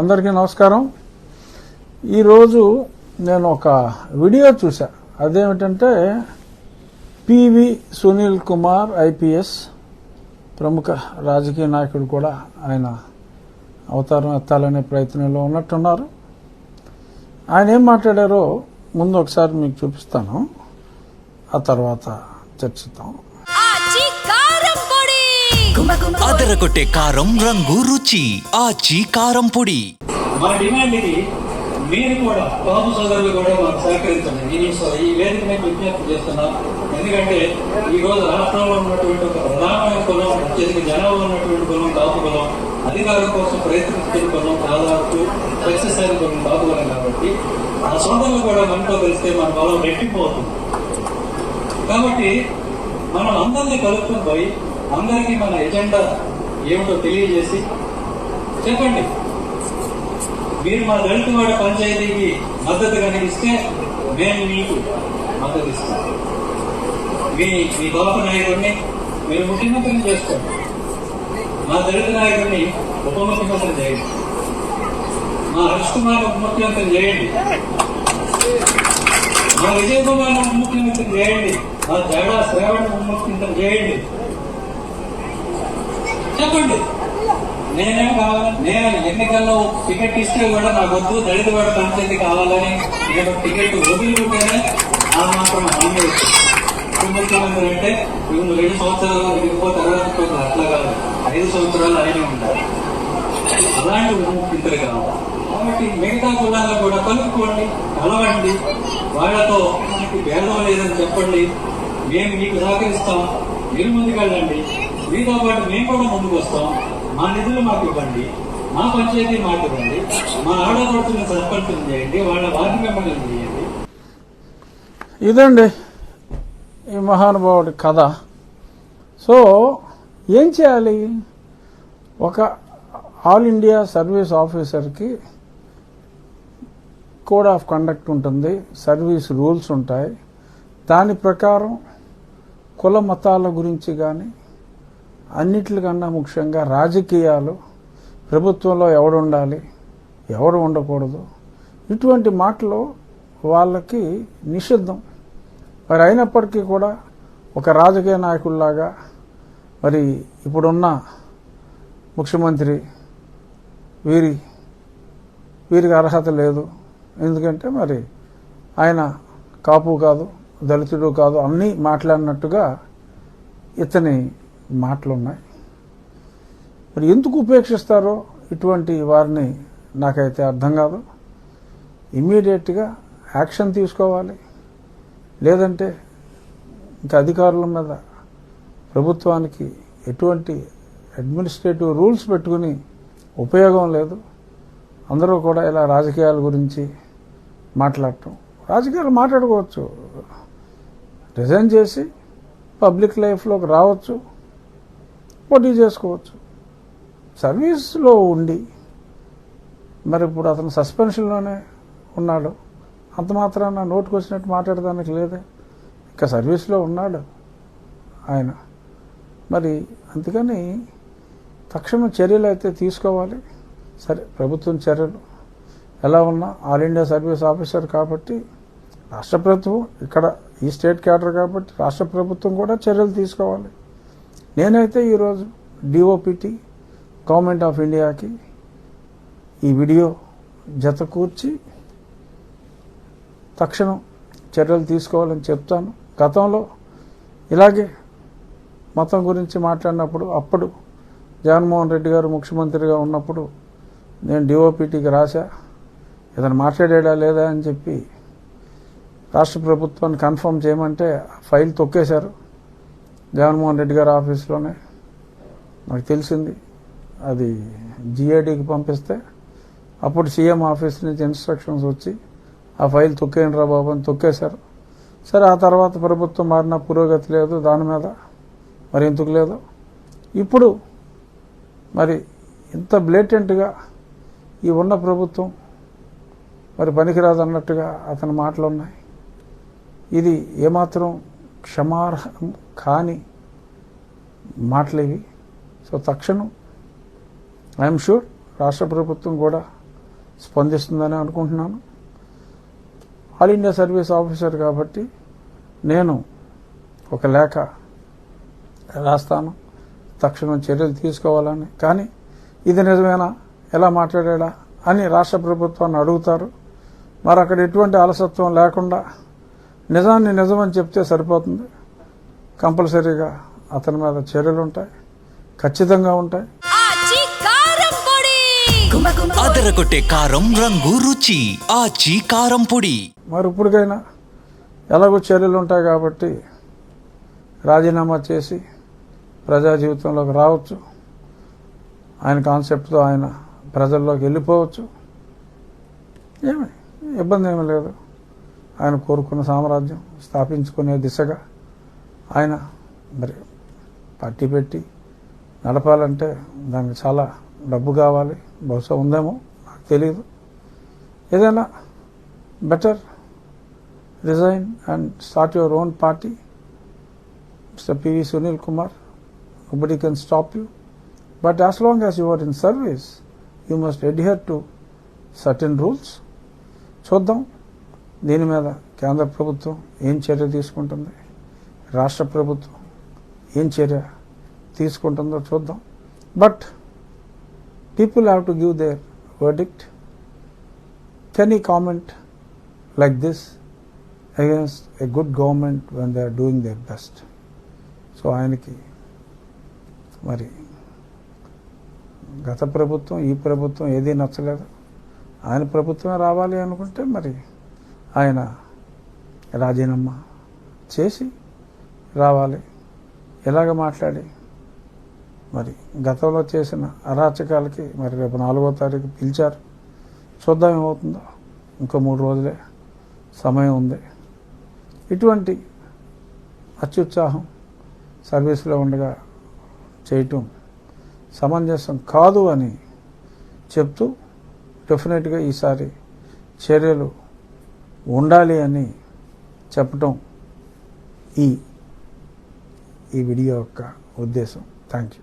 అందరికీ నమస్కారం. ఈరోజు నేను ఒక వీడియో చూసా అదేమిటంటే పివి సునీల్ కుమార్ ఐపీఎస్ ప్రముఖ రాజకీయ నాయకుడు కూడా ఆయన అవతారం ఎత్తాలనే ప్రయత్నంలో ఉన్నట్టున్నారు. ఆయన ఏం మాట్లాడారో ముందు ఒకసారి మీకు చూపిస్తాను. ఆ తర్వాత చర్చిద్దాం. అదరగొట్టే కారం రంగు రుచి. ఆచి కారం పొడి. మన డిమాండ్ ఇది. మీరు కూడా బాబు సోదరులు కూడా మాకు సహకరించండి. ఈ ఈ వేదిక మీద విజ్ఞప్తి చేస్తున్నాం. ఎందుకంటే ఈ రోజు రాష్ట్రంలో ఉన్నటువంటి ఒక ప్రధానమైన కులం అత్యధిక జనాభా ఉన్నటువంటి కులం కాపు కులం అధికారం కోసం ప్రయత్నిస్తున్న కులం దాదాపు సక్సెస్ అయిన కులం కాపు కులం కాబట్టి ఆ సోదరులు కూడా మనతో కలిస్తే మన బలం రెట్టిపోతుంది కాబట్టి మనం అందరినీ కలుపుకొని పోయి అందరికీ మన ఎజెండా ఏమిటో తెలియజేసి చెప్పండి. మీరు మా దళితవాడ పంచాయతీకి మద్దతు కనిపిస్తే మేము మీకు మద్దతు ఇస్తాం. మీ మీ గొప్ప నాయకుడిని మీరు ముఖ్యమంత్రిని చేసుకోండి మా దళిత నాయకుడిని ఉప ముఖ్యమంత్రి చేయండి. మా హరీష్ కుమార్ ఉప ముఖ్యమంత్రి చేయండి. మా విజయ్ కుమార్ ఉప ముఖ్యమంత్రి చేయండి. మా తేడా శ్రావణ్ ఉప ముఖ్యమంత్రి చేయండి. చెప్పండి. నేనేం కావాలని నేను ఎన్నికల్లో టికెట్ ఇస్తే కూడా నాకు వద్దు దళిత వాడ పంచాయతీ కావాలని నేను టికెట్ వదిలిపెట్టానే ఆ మాత్రం హామీ వచ్చింది ముఖ్యమంత్రి అంటే నువ్వు రెండు సంవత్సరాలు వెళ్ళిపో తర్వాత అట్లా కాదు. ఐదు సంవత్సరాలు ఆయనే ఉంటారు. అలాంటి ఉప ముఖ్యమంత్రి కావాలి కాబట్టి మిగతా కులాలను కూడా కలుపుకోండి కలవండి. వాళ్ళతో మనకి భేదం లేదని చెప్పండి. మేము మీకు సహకరిస్తాం. మీరు ముందుకెళ్ళండి. మీతో పాటు మేము కూడా ముందుకు వస్తాం. మా నిధులు మాకు ఇవ్వండి. మా పంచాయతీ మాకు ఇవ్వండి. మా ఆడపడుతున్న సర్పంచులు చేయండి. వాళ్ళ వార్డు మెంబర్లు చేయండి. ఇదండి ఈ మహానుభావుడి కథ. సో ఏం చేయాలి? ఒక ఆల్ ఇండియా సర్వీస్ ఆఫీసర్కి కోడ్ ఆఫ్ కండక్ట్ ఉంటుంది. సర్వీస్ రూల్స్ ఉంటాయి. దాని ప్రకారం కుల మతాల గురించి కానీ అన్నిటికన్నా ముఖ్యంగా రాజకీయాలు ప్రభుత్వంలో ఎవడు ఉండాలి ఎవడు ఉండకూడదు ఇటువంటి మాటలు వాళ్ళకి నిషిద్ధం. మరి అయినప్పటికీ కూడా ఒక రాజకీయ నాయకుల్లాగా మరి ఇప్పుడున్న ముఖ్యమంత్రి వీరి వీరికి అర్హత లేదు. ఎందుకంటే మరి ఆయన కాపు కాదు దళితుడు కాదు అన్నీ మాట్లాడినట్టుగా ఇతని మాటలు ఉన్నాయి మరి ఎందుకు ఉపేక్షిస్తారో ఇటువంటి వారిని నాకైతే అర్థం కాదు. ఇమ్మీడియట్గా యాక్షన్ తీసుకోవాలి. లేదంటే ఇంకా అధికారుల మీద ప్రభుత్వానికి ఎటువంటి అడ్మినిస్ట్రేటివ్ రూల్స్ పెట్టుకుని ఉపయోగం లేదు. అందరూ కూడా ఇలా రాజకీయాల గురించి మాట్లాడటం. రాజకీయాలు మాట్లాడుకోవచ్చు. రిజైన్ చేసి పబ్లిక్ లైఫ్లోకి రావచ్చు. పోటీ చేసుకోవచ్చు. సర్వీస్లో ఉండి మరి ఇప్పుడు అతను సస్పెన్షన్లోనే ఉన్నాడు. అంత మాత్రాన నోటుకు వచ్చినట్టు మాట్లాడడానికి లేదే. ఇంకా సర్వీస్లో ఉన్నాడు ఆయన. మరి అందుకని తక్షణం చర్యలు అయితే తీసుకోవాలి. సరే ప్రభుత్వం చర్యలు. ఎలా ఉన్నా ఆల్ ఇండియా సర్వీస్ ఆఫీసర్ కాబట్టి రాష్ట్ర ప్రభుత్వం ఇక్కడ ఈ స్టేట్ క్యాడర్ కాబట్టి రాష్ట్ర ప్రభుత్వం కూడా చర్యలు తీసుకోవాలి. నేనైతే ఈరోజు డిఓపిటి గవర్నమెంట్ ఆఫ్ ఇండియాకి ఈ వీడియో జత కూర్చి తక్షణం చర్యలు తీసుకోవాలని చెప్తాను. గతంలో ఇలాగే మతం గురించి మాట్లాడినప్పుడు అప్పుడు జగన్మోహన్ రెడ్డి గారు ముఖ్యమంత్రిగా ఉన్నప్పుడు నేను డిఓపిటీకి రాశా. ఇతను మాట్లాడా లేదా అని చెప్పి రాష్ట్ర ప్రభుత్వాన్ని కన్ఫర్మ్ చేయమంటే ఫైల్ తొక్కేశారు. జగన్మోహన్ రెడ్డి గారి ఆఫీస్లోనే. నాకు తెలిసింది. అది జిఐడికి పంపిస్తే అప్పుడు సీఎం ఆఫీస్ నుంచి ఇన్స్ట్రక్షన్స్ వచ్చి ఆ ఫైల్ తొక్కేయండి రా బాబు అని తొక్కేశారు. సరే ఆ తర్వాత ప్రభుత్వం మారిన పురోగతి లేదు దాని మీద మరి ఎందుకు లేదు? ఇప్పుడు మరి ఇంత బ్లేటెంట్గా ఈ ఉన్న ప్రభుత్వం మరి పనికిరాదు అన్నట్టుగా అతని మాటలు ఉన్నాయి ఇది ఏమాత్రం క్షమార్హం కాని మాటలేవి. సో తక్షణం ఐఎమ్ షూర్ రాష్ట్ర ప్రభుత్వం కూడా స్పందిస్తుందని అనుకుంటున్నాను. ఆల్ ఇండియా సర్వీస్ ఆఫీసర్ కాబట్టి నేను ఒక లేఖ రాస్తాను. తక్షణం చర్యలు తీసుకోవాలని. కానీ ఇది నిజమేనా? ఎలా మాట్లాడా అని రాష్ట్ర ప్రభుత్వాన్ని అడుగుతారు. మరి అక్కడ ఎటువంటి అలసత్వం లేకుండా నిజాన్ని నిజమని చెప్తే సరిపోతుంది. కంపల్సరీగా అతని మీద చర్యలు ఉంటాయి. ఖచ్చితంగా ఉంటాయి. అదరగొట్టే కారం రంగు రుచి. ఆచి కారం పొడి. మరి ఇప్పటికైనా ఎలాగో చర్యలు ఉంటాయి కాబట్టి రాజీనామా చేసి ప్రజా జీవితంలోకి రావచ్చు. ఆయన కాన్సెప్ట్తో ఆయన ప్రజల్లోకి వెళ్ళిపోవచ్చు. ఏమి? ఇబ్బంది ఏమీ లేదు. ఆయన కోరుకున్న సామ్రాజ్యం స్థాపించుకునే దిశగా ఆయన మరి పార్టీ పెట్టి నడపాలంటే దానికి చాలా డబ్బు కావాలి బహుశా ఉందేమో నాకు తెలియదు ఏదైనా better resign and start your own party mister PV Sunil Kumar Nobody can stop you. But as long as you are in service, you must adhere to certain rules. చూద్దాం దీని మీద కేంద్ర ప్రభుత్వం ఏం చర్య తీసుకుంటుంది రాష్ట్ర ప్రభుత్వం ఏం చర్య తీసుకుంటుందో చూద్దాం. But people have to give their verdict can he comment like this against a good government when they are doing their best so ఆయనకి మరి గత ప్రభుత్వం ఈ ప్రభుత్వం ఏదీ నచ్చలేదు. ఆయన ప్రభుత్వమే రావాలి అనుకుంటే మరి ఆయన రాజీనామా చేసి రావాలి. ఎలాగ మాట్లాడి? మరి గతంలో చేసిన అరాచకాలకి మరి రేపు నాలుగో తారీఖు పిలిచారు. చూద్దాం ఏమవుతుందో. ఇంకో మూడు రోజులే. సమయం ఉంది. ఇటువంటి అత్యుత్సాహం సర్వీస్లో ఉండగా చేయటం సమంజసం కాదు అని చెప్తూ డెఫినెట్గా ఈసారి చర్యలు ఉండాలి అని చెప్పటం ఈ ఈ వీడియో యొక్క ఉద్దేశం. Thank you